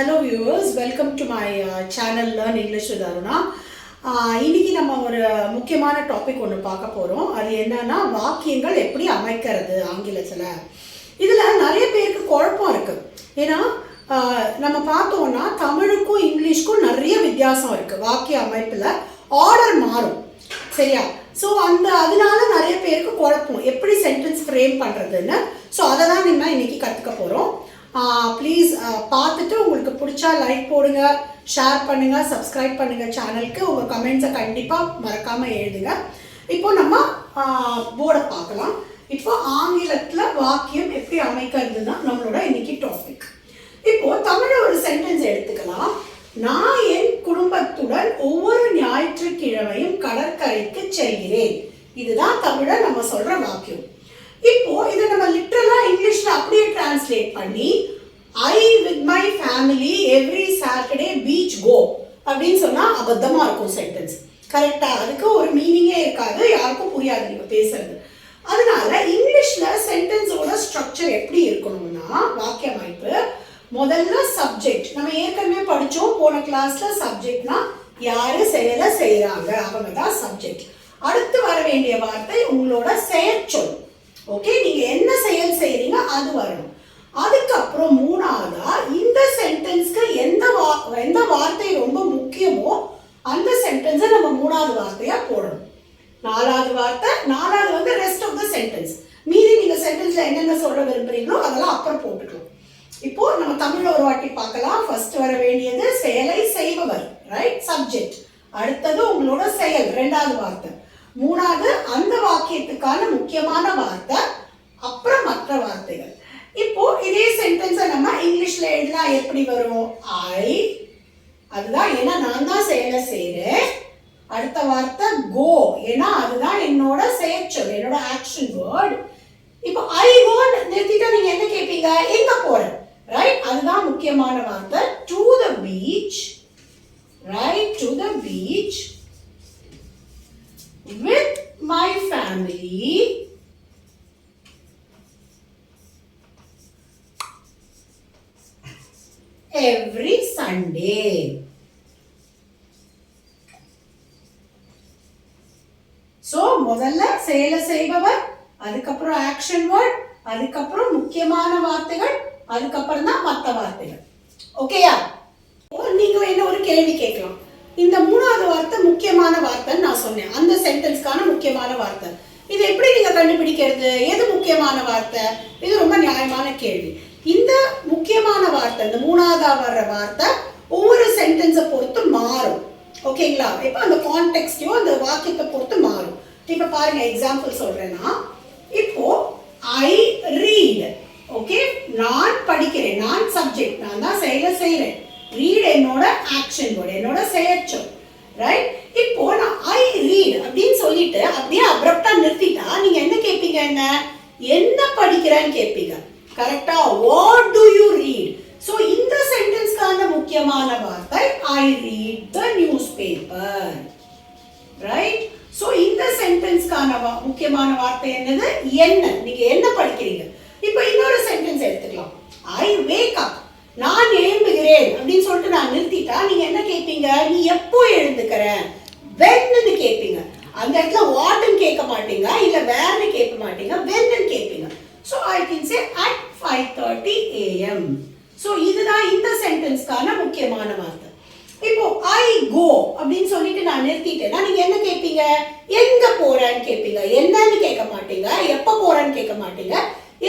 Hello viewers welcome to my channel learn English with Aruna இன்னைக்கு நம்ம ஒரு முக்கியமான டாபிக் ஒன்று பார்க்க போகிறோம் அது என்னன்னா வாக்கியங்கள் எப்படி அமைக்கிறது ஆங்கிலத்தில். இதில் நிறைய பேருக்கு குழப்பம் இருக்குது ஏன்னா uh, நம்ம பார்த்தோம்னா தமிழுக்கும் இங்கிலீஷ்க்கும் நிறைய வித்தியாசம் இருக்குது வாக்கிய அமைப்பில் ஆர்டர் மாறும். சரியா? ஸோ அந்த அதனால நிறைய பேருக்கு குழப்பம். எப்படி சென்டென்ஸ் ஃப்ரேம் பண்ணுறதுன்னு ஸோ அதை தான் நம்ம இன்னைக்கு கற்றுக்க போகிறோம் ப்ளீஸ் பார்த்துட்டு உங்களுக்கு பிடிச்சா லைக் போடுங்க ஷேர் பண்ணுங்க சப்ஸ்கிரைப் பண்ணுங்க சேனலுக்கு உங்கள் கமெண்ட்ஸை கண்டிப்பாக மறக்காமல் எழுதுங்க. இப்போ நம்ம போர்டை பார்க்கலாம். இப்போ ஆங்கிலத்தில் வாக்கியம் எப்படி அமைக்கிறது தான் நம்மளோட இன்னைக்கு டாபிக் இப்போ தமிழ ஒரு சென்டென்ஸ் எடுத்துக்கலாம். நான் என் குடும்பத்துடன் ஒவ்வொரு ஞாயிற்றுக்கிழமையும் கடற்கரைக்கு செல்கிறேன். இதுதான் தமிழ நம்ம சொல்ற வாக்கியம். இப்போ இதை நம்ம லிட்டரலா இங்கிலீஷ்ல அப்படியே டிரான்ஸ்லேட் பண்ணி I with my family every Saturday beach go அப்படின்னு சொன்னா அபத்தமா இருக்கும் சென்டென்ஸ் கரெக்டா அதுக்கு ஒரு மீனிங்கே இருக்காது. யாருக்கும் புரியாது நீங்க பேசுறது. அதனால இங்கிலீஷ்ல சென்டென்ஸோட ஸ்ட்ரக்சர் எப்படி இருக்கணும்னா வாக்கிய அமைப்பு முதல்ல சப்ஜெக்ட் நம்ம ஏற்கனவே படிச்சோம். போன கிளாஸ்ல சப்ஜெக்ட்னா யாரு செயலை செய்யறாங்க அவங்க தான் சப்ஜெக்ட் அடுத்து வர வேண்டிய வார்த்தை உங்களோட செயற்சொல். ஓகே நீங்க என்ன செயல் செய்யறீங்க அது வரணும். அதுக்கப்புறம் மூணாவதா இந்த சென்டென்ஸ்க்கு எந்த வா எந்த வார்த்தை ரொம்ப முக்கியமோ அந்த சென்டென்ஸை நம்ம மூணாவது வார்த்தையா போடணும். நாலாவது வார்த்தை நாலாவது வந்து ரெஸ்ட் ஆஃப் த சென்டென்ஸ் மீதி நீங்க சென்டென்ஸ்ல என்னென்ன சொல்ல விரும்புறீங்களோ அதெல்லாம் அப்புறம் போட்டுக்கலாம். இப்போ நம்ம தமிழ்ல ஒரு வாட்டி பார்க்கலாம். ஃபர்ஸ்ட் வர வேண்டியது செயலை செய்பவர் ரைட் சப்ஜெக்ட் அடுத்தது உங்களோட செயல் ரெண்டாவது வார்த்தை. மூணாவது அந்த வாக்கியத்துக்கான முக்கியமான வார்த்தை அப்புறம் மற்ற வார்த்தைகள். இப்போ இதே சென்டென்ஸை நம்ம இங்கிலீஷ்ல எழுதலாம் எப்படி வரும்? ஐ அதுதான் ஏன்னா நான் தான் செயலை செய்கிறேன் அடுத்த வார்த்தை கோ ஏன்னா அதுதான் என்னோட செயற்சொல் என்னோட ஆக்ஷன் வேர்ட் இப்போ ஐ கோ நிறுத்திட்டா நீங்க என்ன கேட்பீங்க எங்க போறேன் ரைட் அதுதான் முக்கியமான வார்த்தை. To the beach right to the beach with my family. Every Sunday. So முதல்ல செயலை செய்பவர் அதுக்கப்புறம் ஆக்ஷன் வேர்ட் அதுக்கப்புறம் முக்கியமான வார்த்தைகள் அதுக்கப்புறம் தான் மற்ற வார்த்தைகள். ஓகேயா நீங்க என்ன ஒரு கேள்வி கேட்கலாம். இந்த மூணாவது வார்த்தை முக்கியமான வார்த்தைன்னு நான் சொன்னேன். அந்த சென்டென்ஸ்க்கான முக்கியமான வார்த்தை. இது எப்படி நீங்க கண்டுபிடிக்கிறது? எது முக்கியமான வார்த்தை? இது ரொம்ப நியாயமான கேள்வி. இந்த முக்கியமான வார்த்தை இந்த மூணாவதா வர்ற வார்த்தை ஒவ்வொரு சென்டென்ஸை பொறுத்து மாறும். ஓகேங்களா? இப்போ அந்த கான்டெக்ட்டையும் அந்த வாக்கியத்தை பொறுத்து மாறும். இப்போ பாருங்க எக்ஸாம்பிள் சொல்றேன்னா இப்போ ஐ ரீட் ஓகே நான் படிக்கிறேன். நான் சப்ஜெக்ட் நான் தான் செயலை செய்கிறேன் ரீட் என்னோட ஆக்ஷன் வேர்டு என்னோட செயற்சொல் ரைட் இப்போ நான் ஐ ரீட் அப்படின்னு சொல்லிட்டு அப்படியே அப்ரப்டா நிறுத்திட்டா நீங்க என்ன கேட்பீங்க என்ன? என்ன படிக்கிறேன்னு கேட்பீங்க கரெக்டா what do you read so இந்த சென்டென்ஸ்க்கான முக்கியமான வார்த்தை I read the newspaper right so இந்த சென்டென்ஸ்க்கான வா- முக்கியமான வார்த்தை என்னது? என்ன? நீங்க என்ன படிக்கிறீங்க? இப்போ இன்னொரு சென்டென்ஸ் எடுத்து ஐ வேக் அப் நான் எழும்புகிறேன் அப்படின்னு சொல்லிட்டு நான் நிறுத்திட்டா நீங்க என்ன நீ எப்போ எழுந்துக்கிற? வென்னு கேட்பீங்க அந்த இடத்துல வாட்னு கேட்க மாட்டீங்க இல்ல வேர்னு கேட்க மாட்டீங்க வென்னு கேட்பீங்க so I can say at five thirty AM so இதுதான் இந்த சென்டென்ஸ்க்கான முக்கியமான வார்த்தை. இப்போ ஐ கோ அப்படின்னு சொல்லிட்டு நான் நிறுத்திட்டேன்னா நீங்க என்ன கேட்பீங்க எங்க போறேன்னு கேட்பீங்க என்னன்னு கேட்க மாட்டீங்க. எப்ப போறேன்னு கேட்க மாட்டீங்க.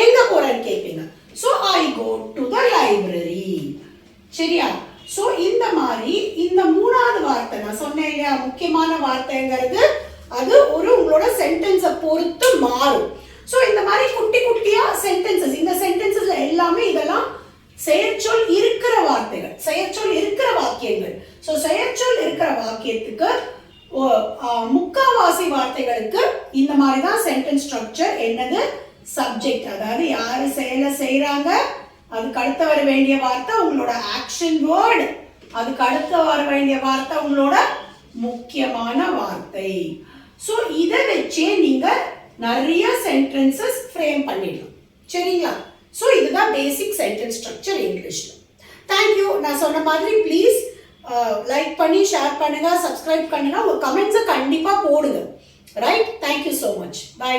எங்க போறேன்னு கேட்பீங்க so I go to the library சரியா? ஸோ இந்த மாதிரி இந்த மூணாவது வார்த்தை நான் சொன்னேன் இல்லையா முக்கியமான வார்த்தைங்கிறது அது ஒரு உங்களோட சென்டென்ஸை பொறுத்து மாறும். ஸோ இந்த மாதிரி குட்டி குட்டியா சென்டென்சஸ் இந்த சென்டென்சஸ் எல்லாமே இதெல்லாம் செயற்சொல் இருக்கிற வார்த்தைகள் செயற்சொல் இருக்கிற வாக்கியங்கள். ஸோ செயற்சொல் இருக்கிற வாக்கியத்துக்கு ஓ- முக்காவாசி வார்த்தைகளுக்கு இந்த மாதிரி தான் சென்டென்ஸ் ஸ்ட்ரக்சர் என்னது? சப்ஜெக்ட் அதாவது யாரு செயலை செய்கிறாங்க அதுக்கு அடுத்து வர வேண்டிய வார்த்தை உங்களோட ஆக்ஷன் வேர்டு அதுக்கு அடுத்து வர வேண்டிய வார்த்தை உங்களோட முக்கியமான வார்த்தை. ஸோ இதை வச்சே நீங்க நிறைய சென்டென்சஸ் ஃப்ரேம் பண்ணிடலாம். சரிங்களா? ஸோ இதுதான் பேசிக் சென்டென்ஸ் ஸ்ட்ரக்சர் இங்கிலீஷில் தேங்க்யூ நான் சொன்ன மாதிரி ப்ளீஸ் லைக் uh, பண்ணி ஷேர் பண்ணுங்க சப்ஸ்கிரைப் பண்ணுங்க. உங்கள் கமெண்ட்ஸை கண்டிப்பாக போடுங்க. Right thank you so much bye